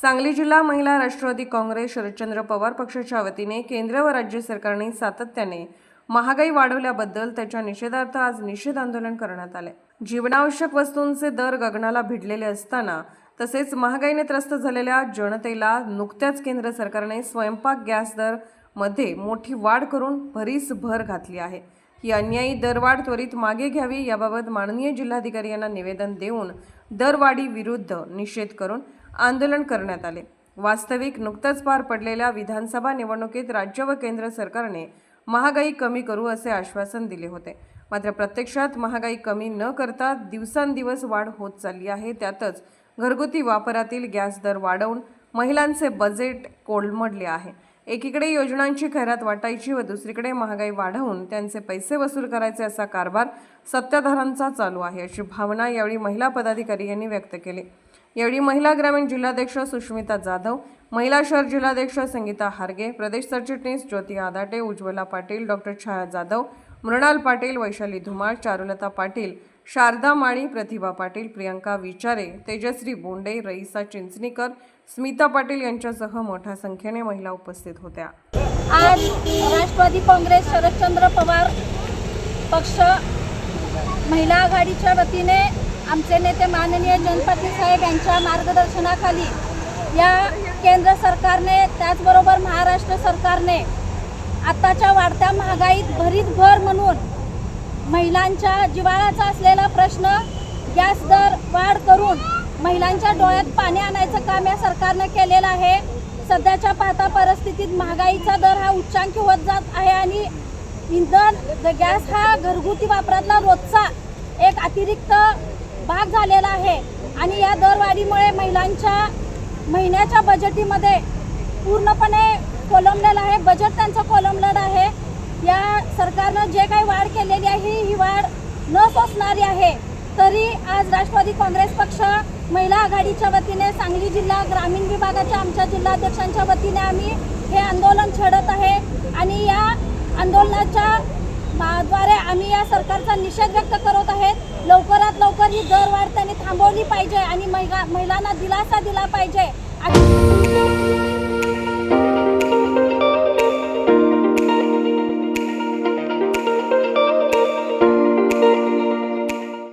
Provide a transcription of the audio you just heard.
सांगली जिल्हा महिला राष्ट्रवादी काँग्रेस शरदचंद्र पवार पक्षाच्या वतीने केंद्र व राज्य सरकारने सातत्याने महागाई वाढवल्याबद्दल त्याच्या निषेधार्थ आज निषेध आंदोलन करण्यात आले. जीवनावश्यक वस्तूंचे दर गगनाला भिडलेले असताना तसेच महागाईने त्रस्त झालेल्या जनतेला नुकत्याच केंद्र सरकारने स्वयंपाक गॅस दरमध्ये मोठी वाढ करून भरीस भर घातली आहे. ही अन्यायी दरवाढ त्वरित मागे घ्यावी याबाबत माननीय जिल्हाधिकारी यांना निवेदन देऊन दरवाढीविरुद्ध निषेध करून आंदोलन करण्यात आले. वास्तविक नुकतंच पार पडलेल्या विधानसभा निवडणुकीत राज्य व केंद्र सरकारने महागाई कमी करू असे आश्वासन दिले होते. मात्र प्रत्यक्षात महागाई कमी न करता दिवसांदिवस वाढ होत चालली आहे. त्यातच घरगुती वापरातील गॅस दर वाढवून महिलांचे बजेट कोलमडले आहे. एकीकडे योजनांची खैरात वाटायची व दुसरीकडे महागाई वाढवून त्यांचे पैसे वसूल करायचे असा कारभार सत्ताधारांचा चालू आहे अशी भावना यावेळी महिला पदाधिकारी यांनी व्यक्त केली. यावेळी महिला ग्रामीण जिल्हाध्यक्ष सुष्मिता जाधव महिला शहर जिल्हाध्यक्ष संगीता हारगे प्रदेश सरचिटणीस ज्योती आदाटे उज्ज्वला पाटील डॉक्टर छाया जाधव मृणाल पाटील वैशाली धुमाळ चारुलता पाटील शारदा माळी प्रतिभा पाटील प्रियंका विचारे तेजश्री बोंडे रईसा चिंचणीकर स्मिता पाटील यांच्यासह मोठ्या संख्येने महिला उपस्थित होत्या. आज राष्ट्रवादी काँग्रेस शरदचंद्र पवार पक्ष महिला आघाडीच्या वतीने आमचे नेते माननीय जनपती साहेब यांच्या मार्गदर्शनाखाली या केंद्र सरकारने त्याचबरोबर महाराष्ट्र सरकारने आताच्या वाढत्या महागाईत भरीत भर म्हणून महिलांच्या जिवाळाचा असलेला प्रश्न गॅस दर वाढ करून महिलांच्या डोळ्यात पाणी आणायचं काम या सरकारनं केलेलं आहे. सध्याच्या पाहता परिस्थितीत महागाईचा दर हा उच्चांकी होत जात आहे आणि इंधन गॅस हा घरगुती वापरातला रोजचा एक अतिरिक्त भाग झालेला आहे. आणि या दरवाढीमुळे महिलांच्या महिन्याच्या बजेटीमध्ये पूर्णपणे कोलमलेलं आहे बजेट त्यांचं कोलमलेलं आहे. या सरकारनं जे काही वाढ केलेली आहे ही वाढ न सोसणारी आहे. तरी आज राष्ट्रवादी काँग्रेस पक्ष महिला आघाडीच्या वतीने सांगली जिल्हा ग्रामीण विभागाच्या आमच्या जिल्हाध्यक्षांच्या वतीने आम्ही हे आंदोलन छेडत आहे. आणि या आंदोलनाच्या द्वारे आम्ही या सरकारचा निषेध व्यक्त करत आहेत. लवकरात लवकर ही दरवाढ त्यांनी थांबवली पाहिजे आणि महिला महिलांना दिलासा दिला पाहिजे. आणि